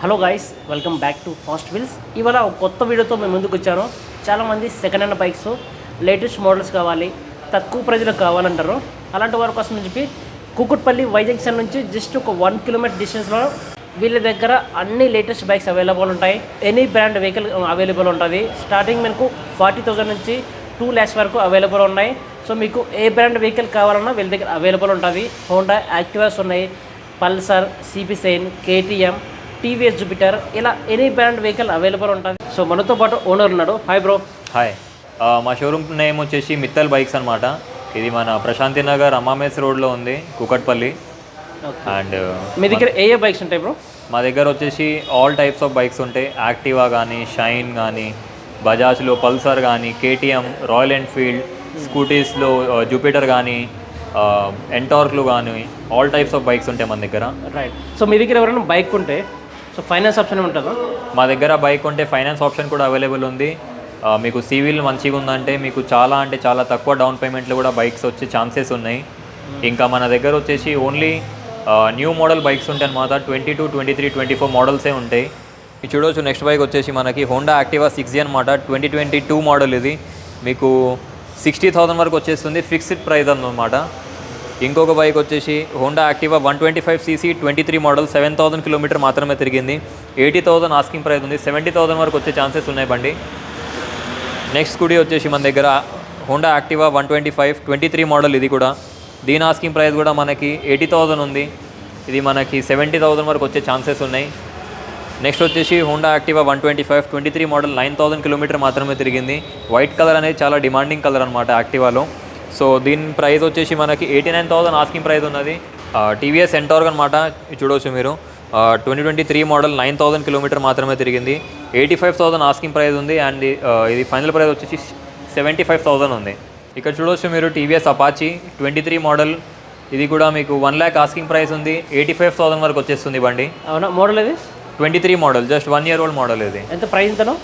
Hello guys welcome back to Fast Wheels ఇవాళ ఒక కొత్త వీడియోతో మేము ముందుకు వచ్చాను చాలామంది second hand bikes latest models కావాలి తక్కువ ప్రజలకు కావాలంటారు. అలాంటి వారి కోసం చెప్పి కుకుట్పల్లి వై జంక్షన్ నుంచి జస్ట్ ఒక వన్ కిలోమీటర్ డిస్టెన్స్లో వీళ్ళ దగ్గర అన్ని లేటెస్ట్ బైక్స్ అవైలబుల్ ఉంటాయి. ఎనీ బ్రాండ్ వెహికల్ అవైలబుల్ ఉంటుంది. స్టార్టింగ్ మనకు ఫార్టీ థౌసండ్ నుంచి టూ ల్యాక్స్ వరకు అవైలబుల్ ఉన్నాయి. సో మీకు ఏ బ్రాండ్ వెహికల్ కావాలన్నా వీళ్ళ దగ్గర అవైలబుల్ ఉంటుంది. హోండా యాక్టివాస్ ఉన్నాయి. పల్సర్ సిపిసైన్ కేటీఎం టీవీఎస్ జూపిటర్ ఇలా ఎనీ బ్రాండ్ వెహికల్ అవైలబుల్ ఉంటుంది. సో మనతో పాటు ఓనర్ ఉన్నాడు. హాయ్ బ్రో హాయ్ మా షోరూమ్ నేమ్ వచ్చేసి మిత్తల్ బైక్స్ అనమాట ఇది మన ప్రశాంతి నగర్ అమ్మామేస్ రోడ్లో ఉంది కుకట్పల్లి. అండ్ మీ దగ్గర ఏ ఏ బైక్స్ ఉంటాయి బ్రో మా దగ్గర వచ్చేసి ఆల్ టైప్స్ ఆఫ్ బైక్స్ ఉంటాయి. యాక్టివా కానీ షైన్ కానీ బజాజ్లో పల్సర్ కానీ కేటీఎం రాయల్ ఎన్ఫీల్డ్ స్కూటీస్లో జూపిటర్ కానీ ఎంటార్క్లు కానీ ఆల్ టైప్స్ ఆఫ్ బైక్స్ ఉంటాయి మన దగ్గర. రైట్ సో మీ దగ్గర ఎవరైనా బైక్ ఉంటే సో ఫైనాన్స్ ఆప్షన్ ఉంటుందా మా దగ్గర బైక్ ఉంటే ఫైనాన్స్ ఆప్షన్ కూడా అవైలబుల్ ఉంది. మీకు సివిల్ మంచిగా ఉందంటే మీకు చాలా అంటే చాలా తక్కువ డౌన్ పేమెంట్లు కూడా బైక్స్ వచ్చే ఛాన్సెస్ ఉన్నాయి. ఇంకా మన దగ్గర వచ్చేసి ఓన్లీ న్యూ మోడల్ బైక్స్ ఉంటాయి అనమాట twenty two twenty three twenty four మోడల్సే ఉంటాయి. ఇది చూడవచ్చు నెక్స్ట్ బైక్ వచ్చేసి మనకి హోండా యాక్టివా సిక్స్ జీ అనమాట ట్వంటీ ట్వంటీ టూ మోడల్ ఇది. మీకు సిక్స్టీ థౌసండ్ వరకు వచ్చేస్తుంది. ఫిక్స్డ్ ప్రైస్ అన్నమాట. ఇంకొక బైక్ వచ్చేసి Honda Activa one twenty five CC twenty three model seven thousand kilometre మాత్రమే తిరిగింది. ఎయిటీ థౌసండ్ ఆస్కింగ్ ప్రైస్ ఉంది. సెవెంటీ థౌసండ్ వరకు వచ్చే ఛాన్సెస్ ఉన్నాయి బండి. నెక్స్ట్ స్కూటీ వచ్చేసి మన దగ్గర Honda Activa one twenty five twenty three model ఇది కూడా. దీని ఆస్కింగ్ ప్రైస్ కూడా మనకి ఎయిటీ థౌసండ్ ఉంది. ఇది మనకి సెవెంటీ థౌసండ్ వరకు వచ్చే ఛాన్సెస్ ఉన్నాయి. నెక్స్ట్ వచ్చేసి Honda Activa one twenty five twenty three model nine thousand kilometre మాత్రమే తిరిగింది. వైట్ కలర్ అనేది చాలా డిమాండింగ్ కలర్ అనమాట యాక్టివాలో. సో దీని ప్రైస్ వచ్చేసి మనకి eighty nine thousand asking price ఉన్నది. టీవీఎస్ ఎంటార్గ్ అనమాట చూడవచ్చు మీరు. Twenty twenty three model nine thousand kilometre మాత్రమే తిరిగింది. Eighty five thousand asking price ఉంది అండ్ ఇది ఫైనల్ ప్రైస్ వచ్చేసి సెవెంటీ ఫైవ్ థౌసండ్ ఉంది. ఇక్కడ చూడవచ్చు మీరు TVS Apache twenty three model ఇది కూడా మీకు వన్ ల్యాక్ ఆస్కింగ్ ప్రైస్ ఉంది. ఎయిటీ ఫైవ్ థౌసండ్ వరకు వచ్చేస్తుంది బండి. అవునా మోడల్ ఇది twenty three model just one year old model ఇది. ఎంత ప్రైస్ ఎంతనో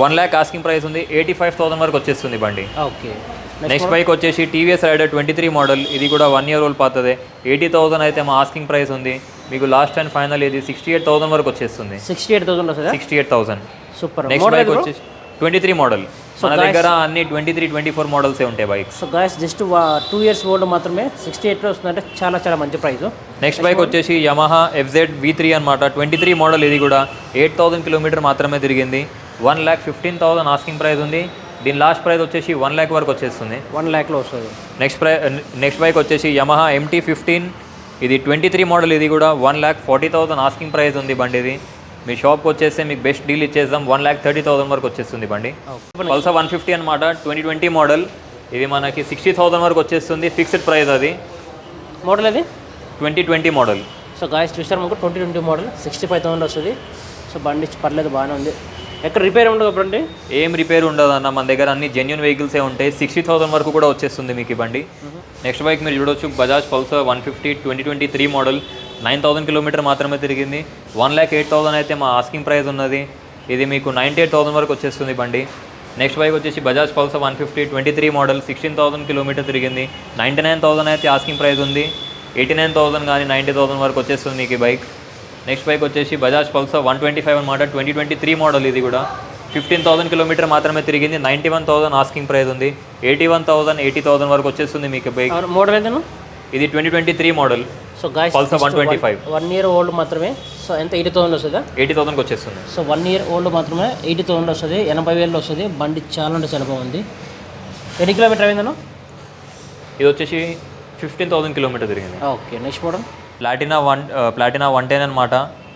వన్ ల్యాక్ ఆస్కింగ్ ప్రైస్ ఉంది. ఎయిటీ ఫైవ్ థౌసండ్ వరకు వచ్చేస్తుంది బండి. ఓకే. నెక్స్ట్ బైక్ వచ్చేసి TVS Raider twenty three model. ఇది కూడా వన్ ఇయర్ ఓల్డ్ పాతదే. ఎయిటీ థౌసండ్ అయితే మా ఆస్కింగ్ ప్రైస్ ఉంది. మీకు లాస్ట్ అండ్ ఫైనల్ ఇది సిక్స్టీ ఎయిట్ థౌసండ్ వరకు వచ్చేస్తుంది. సిక్స్టీ ఎయిట్ థౌసండ్ వస్తుందా? Sixty eight thousand. Super. Next bike వచ్చేసి ట్వంటీ త్రీ మోడల్ మన దగ్గర అన్ని ట్వంటీ త్రీ ట్వంటీ ఫోర్ మోడల్సే ఉంటాయి bikes so guys just two years old మాత్రమే సిక్స్టీ ఎయిట్ వస్తుందంటే చాలా చాలా మంచి ప్రైస్. నెక్స్ట్ బైక్ వచ్చేసి యమహా ఎఫ్జెడ్ వి త్రీ అనమాట ట్వంటీ త్రీ మోడల్ ఇది కూడా. ఎయిట్ థౌసండ్ కిలోమీటర్ మాత్రమే తిరిగింది. One lakh fifteen thousand asking price ఉంది. దీని లాస్ట్ ప్రైస్ వచ్చేసి వన్ ల్యాక్ వరకు వచ్చేస్తుంది. వన్ ల్యాక్లో వస్తుంది. నెక్స్ట్ ప్రై నెక్స్ట్ బైక్ వచ్చేసి యమహా ఎంటీ ఫిఫ్టీన్ ఇది ట్వంటీ త్రీ మోడల్ ఇది కూడా one lakh forty thousand asking price ఉంది బండి ఇది. మీ షాప్కి వచ్చేస్తే మీకు బెస్ట్ డీల్ ఇచ్చేద్దాం. వన్ ల్యాక్ థర్టీ థౌసండ్ వరకు వచ్చేస్తుంది బండి. పల్సర్ వన్ ఫిఫ్టీ అనమాట ట్వంటీ ట్వంటీ మోడల్. ఇది మనకి సిక్స్టీ థౌసండ్ వరకు వచ్చేస్తుంది ఫిక్స్డ్ ప్రైస్ అది. మోడల్ అది? Twenty twenty model. So guys చూసారు మనకు twenty twenty model sixty five thousand వస్తుంది. సో బండి పర్లేదు బాగానే ఉంది. ఎక్కడ రిపేర్ ఉండదు బండి? ఏం రిపేర్ ఉండదు అన్న మన దగ్గర అన్ని జెన్యున్ వెహికల్సే ఉంటాయి. సిక్స్టీ థౌసండ్ వరకు కూడా వచ్చేస్తుంది మీకు ఈ బండి. నెక్స్ట్ బైక్ మీరు చూడొచ్చు Bajaj Pulsar one fifty twenty twenty three model nine thousand kilometre మాత్రమే తిరిగింది. వన్ ల్యాక్ ఎయిట్ థౌసండ్ అయితే మా ఆస్కింగ్ ప్రైస్ ఉన్నది. ఇది మీకు నైంటీ ఎయిట్ థౌసండ్ వరకు వచ్చేస్తుంది బండి. నెక్స్ట్ బైక్ వచ్చేసి Bajaj Pulsar one fifty twenty three model sixteen thousand kilometre తిరిగింది. నైంటీ నైన్ థౌసండ్ అయితే ఆస్కింగ్ ప్రైస్ ఉంది. ఎయిటీ నైన్ థౌసండ్ కానీ నైంటీ థౌసండ్ వరకు వచ్చేస్తుంది మీకు ఈ బైక్ నెక్స్ట్ బైక్ వచ్చేసి Bajaj Pulsar one twenty five అనమాట ట్వంటీ ట్వంటీ త్రీ మోడల్ ఇది కూడా. ఫిఫ్టీన్ థౌసండ్ కిలోమీటర్ మాత్రమే తిరిగింది. Ninety one thousand asking price ఉంది. Eighty one thousand eighty thousand వరకు వచ్చేస్తుంది మీకు బైక్ మోడల్ ఎంతను? ఇది twenty twenty three model. So guys Pulsar one twenty five. One year old మాత్రమే. సో ఎంత? ఎయిటీ థౌసండ్ వస్తుందా? ఎయిటీ థౌసండ్కి వచ్చేస్తుంది. సో వన్ ఇయర్ ఓల్డ్ మాత్రమే ఎయిటీ థౌసండ్ వస్తుంది. ఎనభై వేలు వస్తుంది. బండి చాలా అంటే చాలా బాగుంది. ఎన్ని కిలోమీటర్ అయిందను ఇది వచ్చేసి ఫిఫ్టీన్ థౌసండ్ కిలోమీటర్ తిరిగింది. Okay next model Platina one Platina one ten అనమాట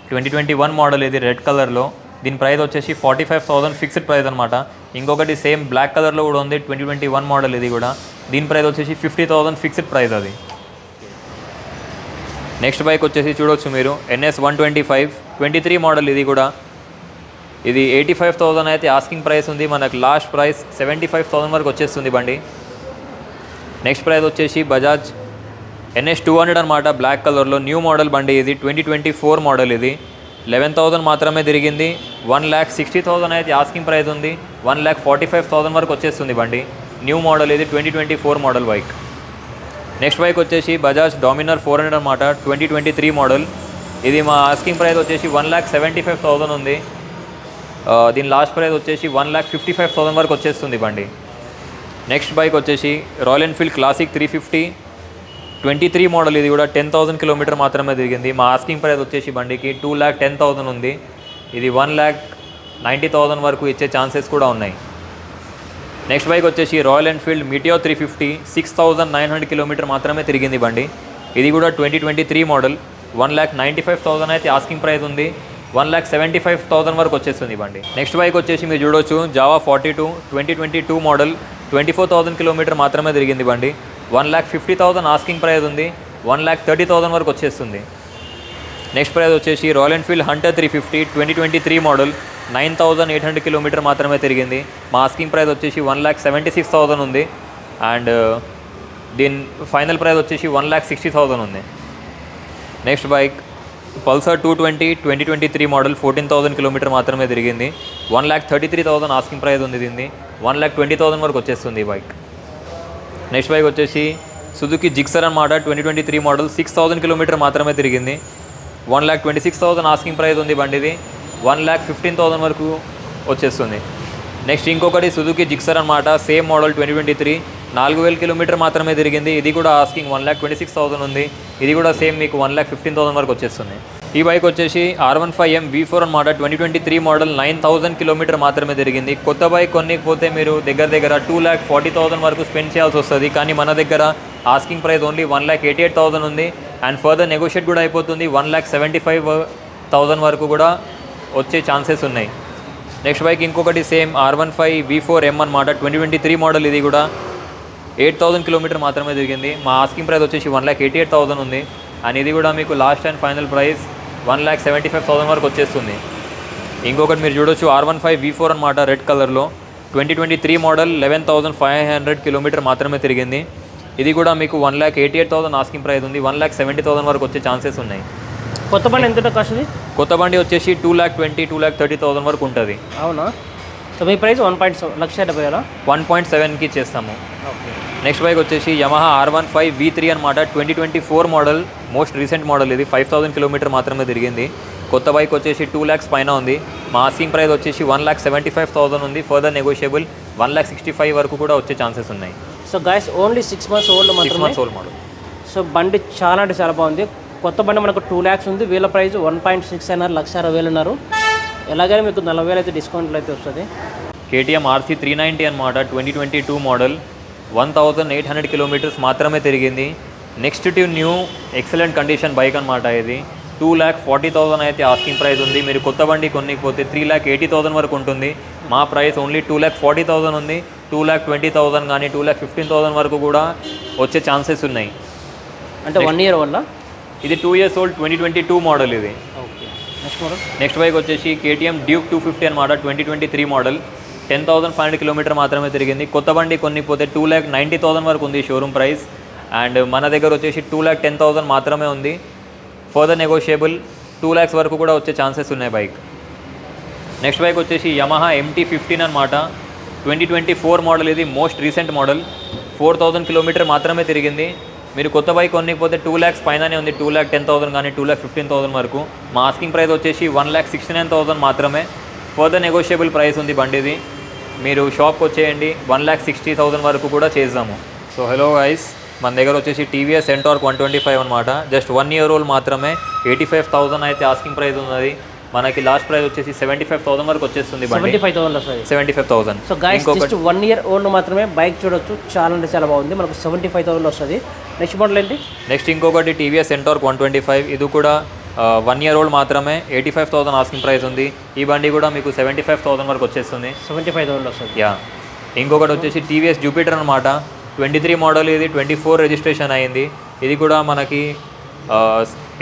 ట్వంటీ ట్వంటీ వన్ మోడల్ ఇది రెడ్ కలర్లో. దీని ప్రైస్ వచ్చేసి forty five thousand fixed price అనమాట ఇంకొకటి సేమ్ బ్లాక్ కలర్లో కూడా ఉంది ట్వంటీ ట్వంటీ వన్ మోడల్ ఇది కూడా. దీని ప్రైస్ వచ్చేసి ఫిఫ్టీ థౌసండ్ ఫిక్స్డ్ ప్రైస్ అది. నెక్స్ట్ బైక్ వచ్చేసి చూడొచ్చు మీరు. NS one twenty five twenty three model ఇది కూడా. ఇది ఎయిటీ ఫైవ్ థౌసండ్ అయితే ఆస్కింగ్ ప్రైస్ ఉంది. మనకు last price seventy five thousand వరకు వచ్చేస్తుంది బండి. నెక్స్ట్ ప్రైస్ వచ్చేసి బజాజ్ ఎన్ఎస్ టూ హండ్రెడ్ అనమాట బ్లాక్ కలర్లో న్యూ మోడల్ బండి ఇది ట్వంటీ ట్వంటీ ఫోర్ మోడల్ ఇది. లెవెన్ థౌసండ్ మాత్రమే తిరిగింది. వన్ ల్యాక్ సిక్స్టీ థౌసండ్ అయితే ఆస్కింగ్ ప్రైస్ ఉంది. One lakh forty five thousand వరకు వచ్చేస్తుంది బండి. న్యూ మోడల్ ఇది twenty twenty four model bike next bike వచ్చేసి బజాజ్ డామినర్ ఫోర్ హండ్రెడ్ అనమాట ట్వంటీ ట్వంటీ త్రీ మోడల్ ఇది మా ఆస్కింగ్ ప్రైస్ వచ్చేసి one lakh seventy five thousand ఉంది దీని లాస్ట్ ప్రైస్ వచ్చేసి one lakh fifty five thousand వరకు వచ్చేస్తుంది బండి. నెక్స్ట్ బైక్ వచ్చేసి Royal Enfield Classic three fifty twenty three model ఇది కూడా టెన్ థౌసండ్ కిలోమీటర్ మాత్రమే తిరిగింది. మా ఆస్కింగ్ ప్రైస్ వచ్చేసి బండికి టూ ల్యాక్ టెన్ థౌసండ్ ఉంది. ఇది వన్ ల్యాక్ నైంటీ థౌసండ్ వరకు ఇచ్చే ఛాన్సెస్ కూడా ఉన్నాయి. నెక్స్ట్ బైక్ వచ్చేసి Royal Enfield Meteor three fifty six thousand nine hundred kilometre మాత్రమే తిరిగింది బండి. ఇది కూడా twenty twenty three model. One lakh ninety five thousand అయితే ఆస్కింగ్ ప్రైస్ ఉంది. One lakh seventy five thousand వరకు వచ్చేస్తుంది బండి. నెక్స్ట్ బైక్ వచ్చేసి మీరు చూడొచ్చు Jawa forty two twenty twenty two model. Twenty four thousand kilometre మాత్రమే తిరిగింది బండి. One lakh fifty thousand asking price ఉంది వన్ ల్యాక్ థర్టీ థౌసండ్ వరకు వచ్చేస్తుంది. నెక్స్ట్ ప్రైజ్ వచ్చేసి Royal Enfield Hunter three fifty twenty twenty three model nine thousand eight hundred kilometre మాత్రమే తిరిగింది. మా ఆస్కింగ్ ప్రైస్ వచ్చేసి one lakh seventy six thousand ఉంది. And దీని ఫైనల్ ప్రైస్ వచ్చేసి వన్ ల్యాక్ సిక్స్టీ థౌసండ్ ఉంది. Next bike Pulsar two twenty twenty twenty three model fourteen thousand kilometre మాత్రమే తిరిగింది. One lakh thirty three thousand asking price ఉంది దీన్ని one lakh twenty thousand వరకు వచ్చేస్తుంది ఈ బైక్. నెక్స్ట్ బైక్ వచ్చేసి సుజుకి జిక్సర్ అన్నమాట twenty twenty three model six thousand kilometre మాత్రమే తిరిగింది. One lakh twenty six thousand asking price ఉంది బండిది. వన్ ల్యాక్ ఫిఫ్టీన్ థౌసండ్ వరకు వచ్చేస్తుంది. నెక్స్ట్ ఇంకొకటి సుజుకి జిక్సర్ అన్నమాట same model twenty twenty three నాలుగు వేల కిలోమీటర్ మాత్రమే తిరిగింది. ఇది కూడా asking one lakh twenty six thousand ఉంది. ఇది కూడా సేమ్ మీకు వన్ ల్యాక్ ఫిఫ్టీన్ థౌసండ్ వరకు వచ్చేస్తుంది. ఈ బైక్ వచ్చేసి R one five M V four అనమాట twenty twenty three model nine thousand kilometre మాత్రమే తిరిగింది. కొత్త బైక్ కొనకపోతే మీరు దగ్గర దగ్గర టూ ల్యాక్ ఫార్టీ థౌసండ్ వరకు స్పెండ్ చేయాల్సి వస్తుంది. కానీ మన దగ్గర asking price only one lakh eighty eight thousand ఉంది. అండ్ ఫర్దర్ నెగోషియేట్ కూడా అయిపోతుంది. One lakh seventy five thousand వరకు కూడా వచ్చే ఛాన్సెస్ ఉన్నాయి. నెక్స్ట్ బైక్ ఇంకొకటి same R one five V four M అనమాట ట్వంటీ ట్వంటీ త్రీ మోడల్ ఇది కూడా ఎయిట్ థౌసండ్ కిలోమీటర్ మాత్రమే తిరిగింది. మా ఆస్కింగ్ ప్రైస్ వచ్చేసి one lakh eighty eight thousand ఉంది. అండ్ ఇది కూడా మీకు last and final price one lakh seventy five thousand వరకు వచ్చేస్తుంది. ఇంకొకటి మీరు చూడొచ్చు R one five V four అనమాట రెడ్ కలర్లో. Twenty twenty three model eleven thousand five hundred kilometre మాత్రమే తిరిగింది. ఇది కూడా మీకు one lakh eighty eight thousand asking price ఉంది వన్ ల్యాక్ సెవెంటీ థౌసండ్ వరకు వచ్చే ఛాన్సెస్ ఉన్నాయి. కొత్త బండి ఎంత కాస్ట్ కొత్త బండి వచ్చేసి two lakh twenty two lakh thirty thousand వరకు ఉంటుంది. అవునా? సో మీ ప్రైస్ వన్ పాయింట్ లక్ష డెబ్బై వేలా? వన్ పాయింట్ సెవెన్కి చేస్తాము. ఓకే. నెక్స్ట్ బైక్ వచ్చేసి Yamaha R one five V three అనమాట twenty twenty four model most recent model ఇది. ఫైవ్ థౌసండ్ కిలోమీటర్ మాత్రమే తిరిగింది. కొత్త బైక్ వచ్చేసి టూ ల్యాక్స్ పైన ఉంది. మా ఆస్కింగ్ ప్రైస్ వచ్చేసి one lakh seventy five thousand ఉంది. Further negotiable one lakh sixty five వరకు కూడా వచ్చే ఛాన్సెస్ ఉన్నాయి. So guys only six months old six months old model so బండి చాలా అంటే చాలా బాగుంది. కొత్త బండి మనకు టూ ల్యాక్స్ ఉంది. వీళ్ళ ప్రైస్ వన్ పాయింట్ సిక్స్ అన్నారు లక్ష అరవై వేలు ఉన్నారు ఎలాగైనా మీకు నలభై వేలు అయితే డిస్కౌంట్లో అయితే వస్తుంది. కేటీఎం ఆర్సీ త్రీ నైంటీ అనమాట twenty twenty two model. One thousand eight hundred kilometres మాత్రమే తిరిగింది. Next to new excellent condition bike అనమాట ఇది. టూ ల్యాక్ ఫార్టీ థౌసండ్ అయితే ఆస్కింగ్ ప్రైస్ ఉంది. మీరు కొత్త బండి కొనకపోతే త్రీ ల్యాక్ ఎయిటీ థౌసండ్ వరకు ఉంటుంది. మా price only two lakh forty thousand ఉంది. టూ ల్యాక్ ట్వంటీ థౌసండ్ కానీ టూ ల్యాక్ ఫిఫ్టీన్ థౌసండ్ వరకు కూడా వచ్చే ఛాన్సెస్ ఉన్నాయి. అంటే వన్ ఇయర్ వల్ల? ఇది two years old twenty twenty two model ఇది. Next model. నెక్స్ట్ బైక్ వచ్చేసి కేటీఎం డ్యూక్ టూ ఫిఫ్టీ అనమాట twenty twenty three model. Ten thousand five hundred kilometre మాత్రమే తిరిగింది. కొత్త బండి కొనిపోతే టూ ల్యాక్ నైంటీ థౌసండ్ వరకు ఉంది షోరూమ్ ప్రైస్ అండ్ మన దగ్గర వచ్చేసి టూ ల్యాక్ టెన్ థౌసండ్ మాత్రమే ఉంది. ఫర్దర్ నెగోషియబుల్ టూ ల్యాక్స్ వరకు కూడా వచ్చే ఛాన్సెస్ ఉన్నాయి బైక్ నెక్స్ట్ బైక్ వచ్చేసి యమహా ఎంటీ ఫిఫ్టీన్ అనమాట ట్వంటీ ట్వంటీ ఫోర్ మోడల్ ఇది most recent model four thousand kilometre మాత్రమే తిరిగింది. మీరు కొత్త బైక్ కొనకపోతే టూ ల్యాక్స్ పైననే ఉంది టూ ల్యాక్ టెన్ థౌసండ్ కానీ టూ ల్యాక్ ఫిఫ్టీన్ థౌసండ్ వరకు. మా ఆస్కింగ్ ప్రైస్ వచ్చేసి one lakh sixty nine thousand మాత్రమే. ఫర్దర్ నెగోషియబుల్ ప్రైస్ ఉంది బండిది. మీరు షాప్కి వచ్చేయండి వన్ ల్యాక్ సిక్స్టీ థౌసండ్ వరకు కూడా చేద్దాము సో హలో గైస్ మన దగ్గర వచ్చేసి TVS Ntorq one twenty five అనమాట జస్ట్ వన్ ఇయర్ ఓల్డ్ మాత్రమే. ఎయిటీ ఫైవ్ థౌసండ్ అయితే ఆస్కింగ్ ప్రైస్ ఉన్నది. మనకి లాస్ట్ ప్రైస్ వచ్చేసి సెవెంటీ ఫైవ్ థౌసండ్ వరకు వచ్చేస్తుంది seventy five thousand seventy five thousand so guys just one year old మాత్రమే bike చూడొచ్చు. చాలా అంటే చాలా బాగుంది. మనకు సెవెంటీ ఫైవ్ థౌసండ్ వస్తుంది. నెక్స్ట్ మోడల్ ఏంటి? నెక్స్ట్ ఇంకొకటి TVS Ntorq one twenty five. ఇది కూడా వన్ ఇయర్ ఓల్డ్ మాత్రమే eighty five thousand asking price ఉంది. ఈ బండి కూడా మీకు సెవెంటీ ఫైవ్ థౌసండ్ వరకు వచ్చేస్తుంది. సెవెంటీ ఫైవ్ థౌసండ్ వస్తుంది. యా. ఇంకొకటి వచ్చేసి టీవీఎస్ జూపిటర్ అనమాట ట్వంటీ త్రీ మోడల్ ఇది ట్వంటీ ఫోర్ రిజిస్ట్రేషన్ అయింది. ఇది కూడా మనకి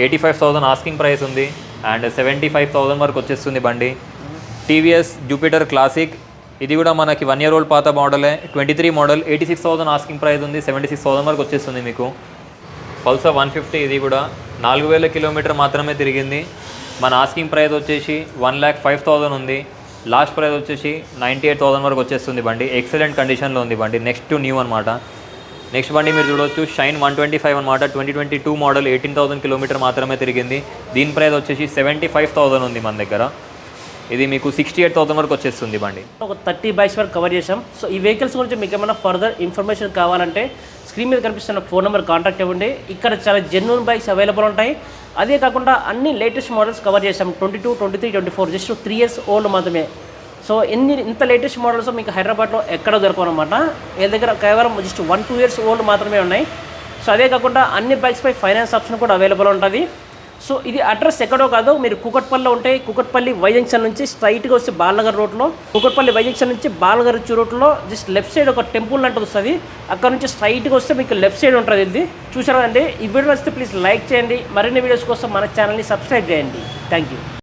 eighty five thousand asking price ఉంది. అండ్ సెవెంటీ ఫైవ్ థౌసండ్ వరకు వచ్చేస్తుంది బండి. TVS Jupiter classic. ఇది కూడా మనకి వన్ ఇయర్ ఓల్డ్ పాత మోడలే. Twenty three model eighty six thousand asking price ఉంది. సెవెంటీ సిక్స్ థౌసండ్ వరకు వచ్చేస్తుంది మీకు. పల్సర్ వన్ ఫిఫ్టీ ఇది కూడా. నాలుగు వేల కిలోమీటర్ మాత్రమే తిరిగింది. మన ఆస్కింగ్ ప్రైస్ వచ్చేసి వన్ ల్యాక్ ఫైవ్ థౌసండ్ ఉంది. లాస్ట్ ప్రైస్ వచ్చేసి నైంటీ ఎయిట్ థౌసండ్ వరకు వచ్చేస్తుంది బండి. ఎక్సలెంట్ కండిషన్లో ఉంది బండి. నెక్స్ట్ టు న్యూ అనమాట నెక్స్ట్ బండి మీరు చూడొచ్చు షైన్ వన్ ట్వంటీ ఫైవ్ అనమాట twenty twenty two model eighteen thousand kilometre మాత్రమే తిరిగింది. దీని ప్రైస్ వచ్చేసి సెవెంటీ ఫైవ్ థౌసండ్ ఉంది మన దగ్గర. ఇది మీకు సిక్స్టీ ఎయిట్ థౌసండ్ వరకు వచ్చేస్తుంది బండి. ఒక థర్టీ బైక్స్ వరకు కవర్ చేసాం సో ఈ వెహికల్స్ గురించి మీకు ఏమైనా ఫర్దర్ ఇన్ఫర్మేషన్ కావాలంటే స్క్రీన్ మీద కనిపిస్తున్న ఫోన్ నెంబర్ కాంటాక్ట్ అవ్వండి. ఇక్కడ చాలా జెన్యున్ బైక్స్ అవైలబుల్ ఉంటాయి. అదే కాకుండా అన్ని లేటెస్ట్ మోడల్స్ కవర్ చేసాం twenty two twenty three twenty four just three years old మాత్రమే. సో ఎన్ని ఇంత లేటెస్ట్ మోడల్స్ మీకు హైదరాబాద్లో ఎక్కడ దొరకవు అనమాట ఏ దగ్గర కేవలం just one two years old మాత్రమే ఉన్నాయి. సో అదే కాకుండా అన్ని బైక్స్పై ఫైనాన్స్ ఆప్షన్ కూడా అవైలబుల్ ఉంటుంది. సో ఇది అడ్రస్ ఎక్కడో కాదు మీరు కుకట్పల్లిలో ఉంటే కుకట్పల్లి వై జంక్షన్ నుంచి స్ట్రైట్గా వస్తే బాలనగర్ రోడ్లో కుకట్పల్లి వై జంక్షన్ నుంచి బాలనగర్ రోడ్లో జస్ట్ లెఫ్ట్ సైడ్ ఒక టెంపుల్ లాంటిది వస్తుంది. అక్కడ నుంచి స్ట్రైట్గా వస్తే మీకు లెఫ్ట్ సైడ్ ఉంటుంది ఇది. చూసారా అండి? ఈ వీడియో వస్తే ప్లీజ్ లైక్ చేయండి. మరిన్ని వీడియోస్ కోసం మన ఛానల్ని సబ్స్క్రైబ్ చేయండి. Thank you